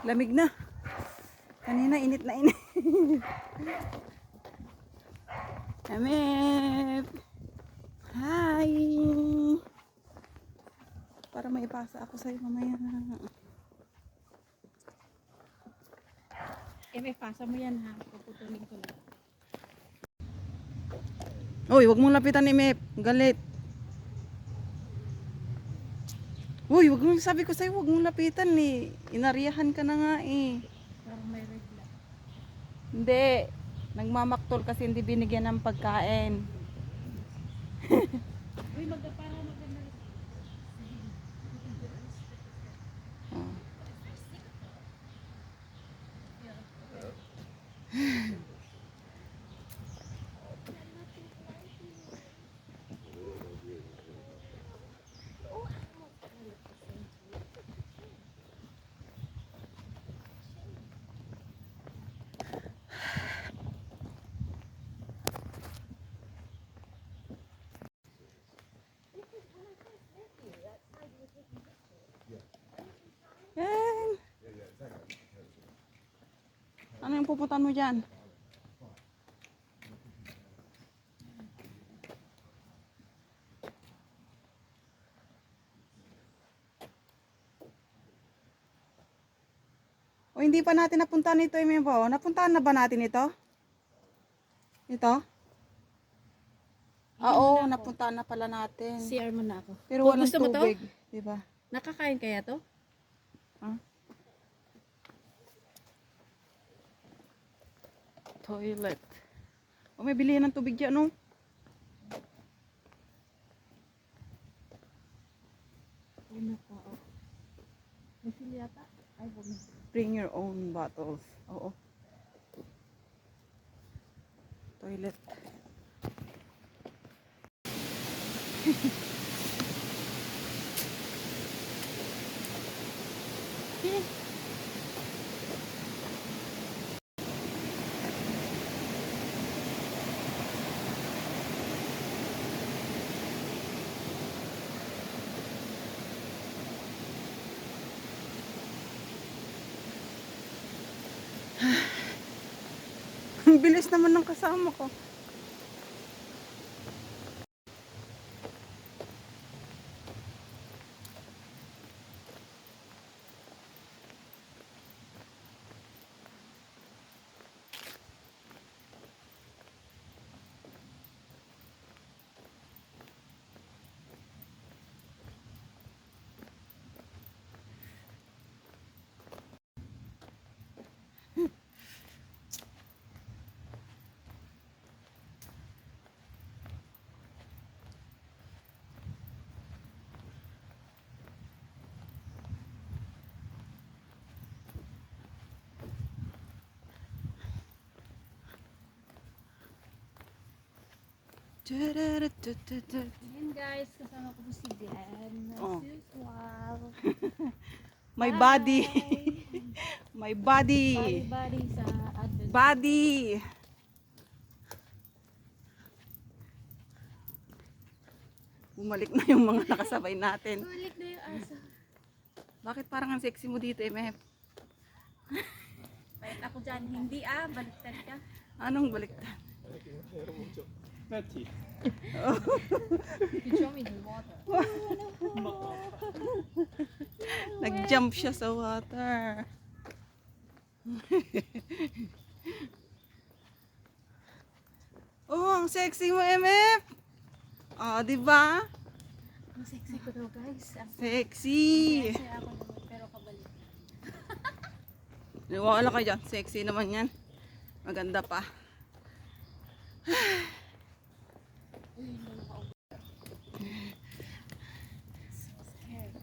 Lamig na. Kanina init na init. Amip! Hi! Para may ipasa ako sa'yo mamaya. Eh, may pasa mo yan ha. Puputulin ko lang. Uy, wag mong lapitan ni Mep. Galit. Uy, wag mong sabi ko sa'yo, wag mong lapitan eh. Inariyahan ka na nga eh. Parang may red light. Hindi. Nagmamaktol kasi hindi binigyan ng pagkain. Uy, magda para maganda. Oh. Yan. Ano yung pupuntahan mo dyan? O hindi pa natin napuntahan ito, Imimbo. Napuntahan na ba natin ito? Ito? Ah, Oo, napuntahan na pala natin. CR mo na ako. Pero Kung walang gusto mo to? tubig. Diba? Nakakain kaya to? Ha? Toilet. O may bilihan ng tubig dyan, no? Pa? Oh. May feel yata? Ay, huwag na. Bring your own bottles. Oo. Toilet. Ang bilis naman ng kasama ko. Ayan guys, kasama ko si. As Oh. usual. My body. Bye. My body. Body-body sa advent. Body. Bumalik na yung mga nakasabay natin. Tulik na yung aso. Bakit parang ang sexy mo dito, MF? Bait ako dyan. Hindi ah, baliktad ka. Anong baliktad? Betty. You show me the water. Nag-jump siya sa water. oh, ang sexy mo, MF. Oh, di ba? Ang sexy ko daw guys. Ang Sexy. sexy ako naman, pero kabalik. Wala ka dyan. Sexy naman yan. Maganda pa. Uy, hindi mo makaubo. So scared.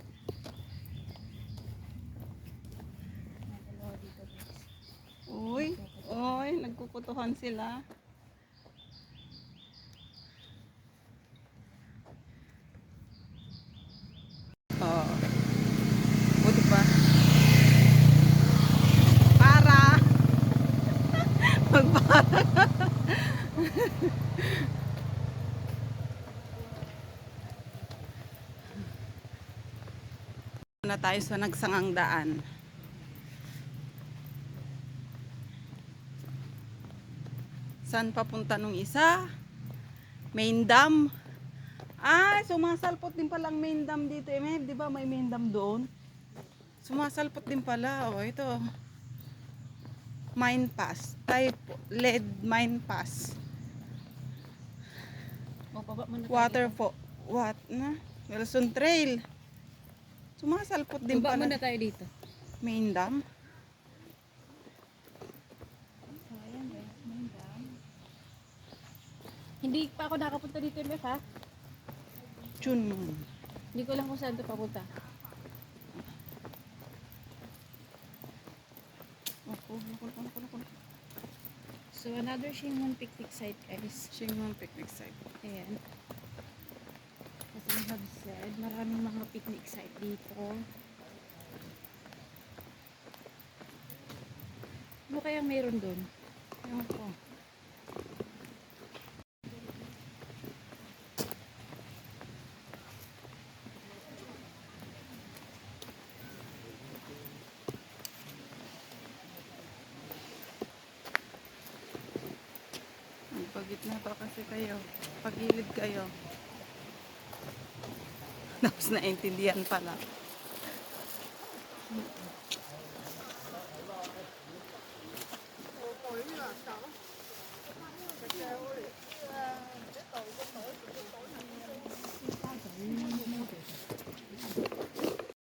May dalawa dito guys. Uy, uy, nagkukutuhan sila. Oh. Buti pa. Para. Magpara. na tayo sa nagsangang daan. Saan papunta nung isa? Main dam. Ay, sumasalpot din palang main dam dito. Eh, di ba may main dam doon? Sumasalpot din pala. O, ito. Mine pass. Type lead mine pass. O, baba mo na tayo Water po. What na? Wilson Trail. Sumasalpot din Baba pala. muna tayo dito. Main dam. So, ayan guys, main dam. Hindi pa ako nakapunta dito, MF ha? Chun nun. Hindi ko lang kung saan ito papunta. Ako, ako, ako, ako, ako. So, another Shingmon picnic site, guys. Shingmon picnic site. Ayan. As I have said, maraming mga picnic site dito. Ano kaya meron doon? Ewan ko. Pagitna pa kasi kayo. Pagilid kayo. Tapos naintindihan pala.